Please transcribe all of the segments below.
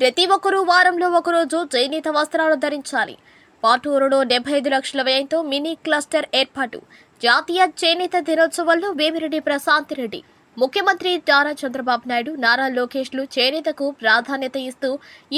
ప్రతి ఒక్కరూ వారంలో ఒకరోజు చేనేత వస్త్రాలు ధరించాలి. పాటూరులో డెబ్బై ఐదు లక్షల వ్యయంతో మినీ క్లస్టర్ ఏర్పాటు. జాతీయ చేనేత దినోత్సవంలో వేమిరెడ్డి ప్రశాంత్ రెడ్డి ముఖ్యమంత్రి నారా చంద్రబాబు నాయుడు నారా లోకేష్లు చేనేతకు ప్రాధాన్యత ఇస్తూ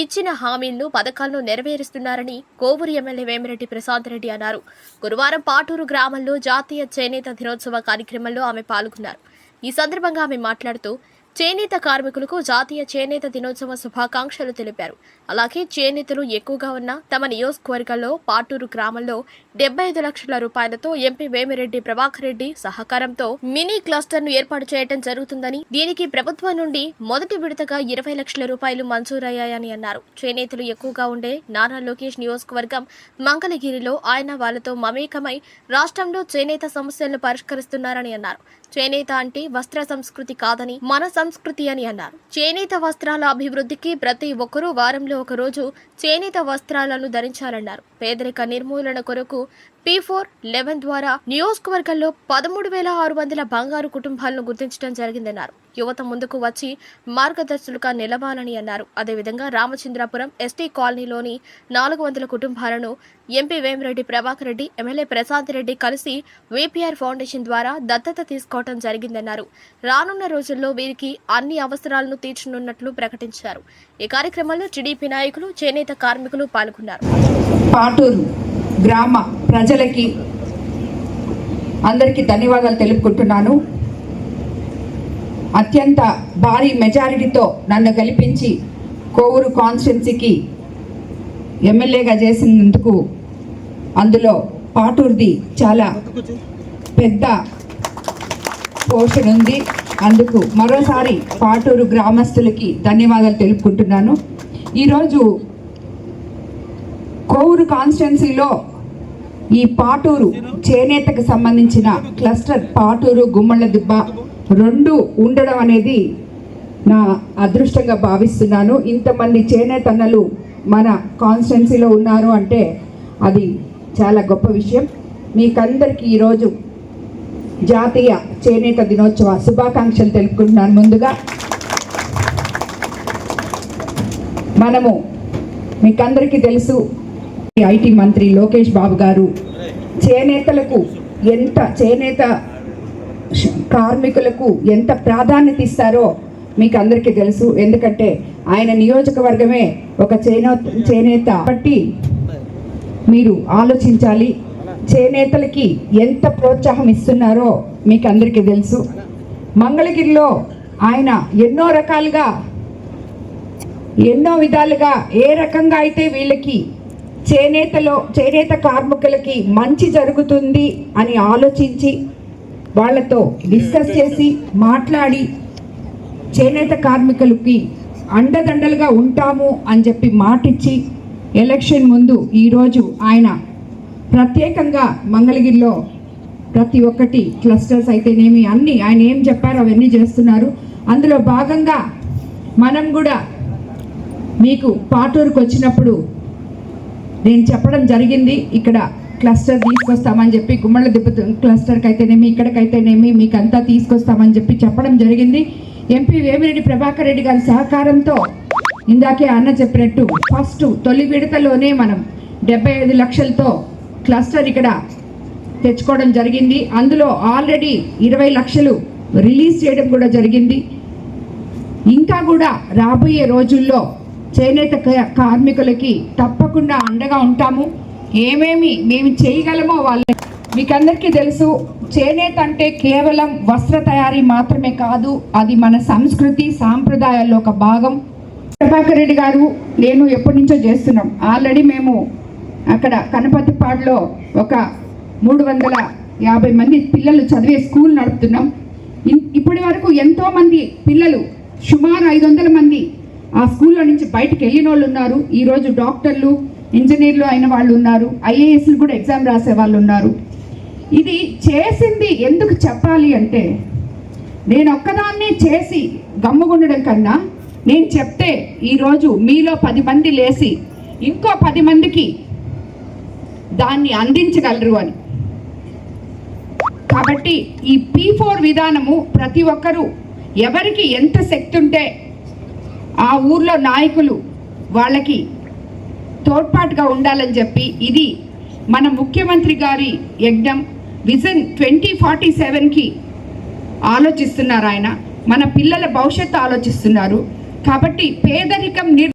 ఇచ్చిన హామీలను పథకాలను నెరవేరుస్తున్నారని కోవూరు ఎమ్మెల్యే వేమిరెడ్డి ప్రశాంత్ రెడ్డి అన్నారు. గురువారం పాటూరు గ్రామంలో జాతీయ చేనేత దినోత్సవ కార్యక్రమంలో ఆమె పాల్గొన్నారు. ఈ సందర్భంగా ఆమె మాట్లాడుతూ చేనేత కార్మికులకు జాతీయ చేనేత దినోత్సవ శుభాకాంక్షలు తెలిపారు. అలాగే చేనేతలు ఎక్కువగా ఉన్న తమ నియోజకవర్గంలో పాటూరు గ్రామంలో డెబ్బై ఐదు లక్షల రూపాయలతో ఎంపీ వేమిరెడ్డి ప్రభాకర్ రెడ్డి సహకారంతో మినీ క్లస్టర్ను ఏర్పాటు చేయడం జరుగుతుందని దీనికి ప్రభుత్వం నుండి మొదటి విడతగా ఇరవై లక్షల రూపాయలు మంజూరయ్యాయని అన్నారు. చేనేతలు ఎక్కువగా ఉండే నారా లోకేష్ నియోజకవర్గం మంగళగిరిలో ఆయన వాళ్ళతో మమేకమై రాష్ట్రంలో చేనేత సమస్యలను పరిష్కరిస్తున్నారని అన్నారు. చేనేత అంటే వస్త్ర సంస్కృతి కాదని మన సంస్కృతి అని అన్నారు. చేనేత వస్త్రాల అభివృద్ధికి ప్రతి ఒక్కరూ వారంలో ఒక రోజు చేనేత వస్త్రాలను ధరించాలన్నారు. పేదరిక నిర్మూలన కొరకు పీ ఫోర్ లెవెన్ ద్వారా నియోజకవర్గంలో పదమూడు వేల ఆరు వందల బంగారు కుటుంబాలను గుర్తించడం జరిగిందన్నారు. యువత ముందుకు వచ్చి మార్గదర్శులుగా నిలవాలని అన్నారు. అదేవిధంగా రామచంద్రాపురం ఎస్టీ కాలనీలోని నాలుగు వందల కుటుంబాలను ఎంపీ వేమిరెడ్డి ప్రభాకర్ రెడ్డి ఎమ్మెల్యే ప్రశాంత్ రెడ్డి కలిసి విపిఆర్ ఫౌండేషన్ ద్వారా దత్తత తీసుకోవడం జరిగిందన్నారు. రానున్న రోజుల్లో వీరికి అన్ని అవసరాలను తీర్చనున్నట్లు ప్రకటించారు. ఈ కార్యక్రమంలో టీడీపీ నాయకులు చేనేత కార్మికులు పాల్గొన్నారు. పాటూరు గ్రామ ప్రజలకి అందరికీ ధన్యవాదాలు తెలుపుకుంటున్నాను. అత్యంత భారీ మెజారిటీతో నన్ను గెలిపించి కోవూరు కాన్స్టిట్యున్సీకి ఎమ్మెల్యేగా చేసినందుకు అందులో పాటూర్ది చాలా పెద్ద పోర్షన్ ఉంది అందుకు మరోసారి పాటూరు గ్రామస్తులకి ధన్యవాదాలు తెలుపుకుంటున్నాను. ఈరోజు కోవూరు కాన్స్టిట్యున్సీలో ఈ పాటూరు చేనేతకు సంబంధించిన క్లస్టర్ పాటూరు గుమ్మళ్ళ దిబ్బ రెండు ఉండడం అనేది నా అదృష్టంగా భావిస్తున్నాను. ఇంతమంది చేనేతన్నలు మన కాన్స్టెన్సీలో ఉన్నారు అంటే అది చాలా గొప్ప విషయం. మీకందరికీ ఈరోజు జాతీయ చేనేత దినోత్సవ శుభాకాంక్షలు తెలుపుకుంటున్నాను ముందుగా. మనము మీకందరికీ తెలుసు ఐటీ మంత్రి లోకేష్ బాబు గారు చేనేతలకు ఎంత చేనేత కార్మికులకు ఎంత ప్రాధాన్యత ఇస్తారో మీకు అందరికీ తెలుసు. ఎందుకంటే ఆయన నియోజకవర్గమే ఒక చేనేత చేనేత. బట్టి మీరు ఆలోచించాలి. చేనేతలకి ఎంత ప్రోత్సాహం ఇస్తున్నారో మీకు అందరికీ తెలుసు. మంగళగిరిలో ఆయన ఎన్నో రకాలుగా ఎన్నో విధాలుగా ఏ రకంగా అయితే వీళ్ళకి చేనేతలో చేనేత కార్మికులకి మంచి జరుగుతుంది అని ఆలోచించి వాళ్ళతో డిస్కస్ చేసి మాట్లాడి చేనేత కార్మికులకి అండదండలుగా ఉంటాము అని చెప్పి మాటిచ్చి ఎలక్షన్ ముందు ఈరోజు ఆయన ప్రత్యేకంగా మంగళగిరిలో ప్రతి ఒక్కటి క్లస్టర్స్ అయితేనేమి అన్నీ ఆయన ఏం చెప్పారో అవన్నీ చేస్తున్నారు. అందులో భాగంగా మనం కూడా మీకు పాటూరుకు వచ్చినప్పుడు నేను చెప్పడం జరిగింది. ఇక్కడ క్లస్టర్ తీసుకొస్తామని చెప్పి గుమ్మళ్ళ దిబ్బ క్లస్టర్కి అయితేనేమి ఇక్కడికైతేనేమి మీకు అంతా తీసుకొస్తామని చెప్పి చెప్పడం జరిగింది. ఎంపీ వేమిరెడ్డి ప్రభాకర్ రెడ్డి గారి సహకారంతో ఇందాకే అన్న చెప్పినట్టు ఫస్ట్ తొలి విడతలోనే మనం డెబ్బై ఐదు లక్షలతో క్లస్టర్ ఇక్కడ తెచ్చుకోవడం జరిగింది. అందులో ఆల్రెడీ ఇరవై లక్షలు రిలీజ్ చేయడం కూడా జరిగింది. ఇంకా కూడా రాబోయే రోజుల్లో చేనేత కార్మికులకి తప్పకుండా అండగా ఉంటాము. ఏమేమి మేము చేయగలమో వాళ్ళ. మీకందరికీ తెలుసు చేనేత అంటే కేవలం వస్త్ర తయారీ మాత్రమే కాదు అది మన సంస్కృతి సాంప్రదాయాల్లో ఒక భాగం. ప్రభాకర్ రెడ్డి గారు నేను ఎప్పటి నుంచో చేస్తున్నాం. ఆల్రెడీ మేము అక్కడ కనపతిపాడులో ఒక మూడు వందల యాభై మంది పిల్లలు చదివే స్కూల్ నడుపుతున్నాం. ఇప్పటి వరకు ఎంతోమంది పిల్లలు సుమారు ఐదు వందల మంది ఆ స్కూల్లో నుంచి బయటకు వెళ్ళిన వాళ్ళు ఉన్నారు. ఈరోజు డాక్టర్లు ఇంజనీర్లు అయిన వాళ్ళు ఉన్నారు. ఐఏఎస్లు కూడా ఎగ్జామ్ రాసే వాళ్ళు ఉన్నారు. ఇది చేసింది ఎందుకు చెప్పాలి అంటే నేను ఒక్కదాన్ని చేసి గమ్ముగుండడం కన్నా నేను చెప్తే ఈరోజు మీలో పది మంది లేసి ఇంకో పది మందికి దాన్ని అందించగలరు అని. కాబట్టి ఈ పీ ఫోర్ విధానము ప్రతి ఒక్కరూ ఎవరికి ఎంత శక్తి ఉంటే ఆ ఊర్లో నాయకులు వాళ్ళకి తోడ్పాటుగా ఉండాలని చెప్పి ఇది మన ముఖ్యమంత్రి గారి యజ్ఞం. విజన్ ట్వంటీ ఫార్టీ సెవెన్కి ఆలోచిస్తున్నారు ఆయన. మన పిల్లల భవిష్యత్తు ఆలోచిస్తున్నారు. కాబట్టి పేదరికం నిర్